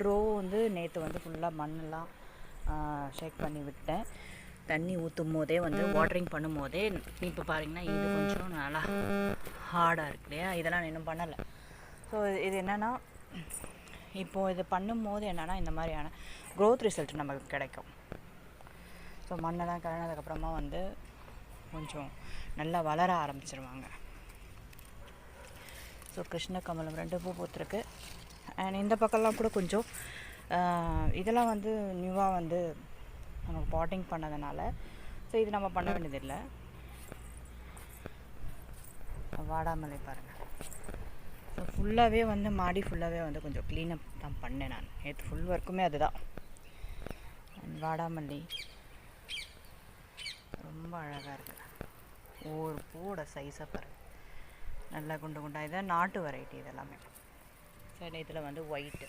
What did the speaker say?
Draw வந்து நேற்று வந்து ஃபுல்லாக மண்ணெல்லாம் ஷேக் பண்ணி விட்டேன். தண்ணி ஊற்றும் போதே வந்து வாட்டரிங் பண்ணும் போதே இப்போ பாருங்கன்னா இது கொஞ்சம் நல்லா ஹார்டாக இருக்கு இல்லையா? இதெல்லாம் இன்னும் பண்ணலை. ஸோ இது என்னென்னா இப்போது இது பண்ணும் போது என்னென்னா இந்த மாதிரியான க்ரோத் ரிசல்ட் நமக்கு கிடைக்கும். ஸோ மண்ணெல்லாம் கலனதுக்கப்புறமா வந்து கொஞ்சம் நல்லா வளர ஆரம்பிச்சிருவாங்க. ஸோ கிருஷ்ண கமலம் ரெண்டு பூ பூத்துருக்கு. அண்ட் இந்த பக்கம்லாம் கூட கொஞ்சம் இதெல்லாம் வந்து நியூவாக வந்து நம்ம பாட்டிங் பண்ணதுனால. ஸோ இது நம்ம பண்ண வேண்டியதில்லை. வாடாமலை பாருங்கள் ஸோ ஃபுல்லாகவே வந்து மாடி ஃபுல்லாகவே வந்து கொஞ்சம் க்ளீனப் தான் பண்ணேன் நான். நேற்று ஃபுல் ஒர்க்குமே அதுதான். வாடாமல்லி. ரொம்ப அழகாக இருக்கு. ஒரு பூவோட சைஸை பாருங்கள் நல்லா குண்டு குண்டாக இதான் நாட்டு வெரைட்டி இதெல்லாமே. சரி இதில் வந்து ஒயிட்டு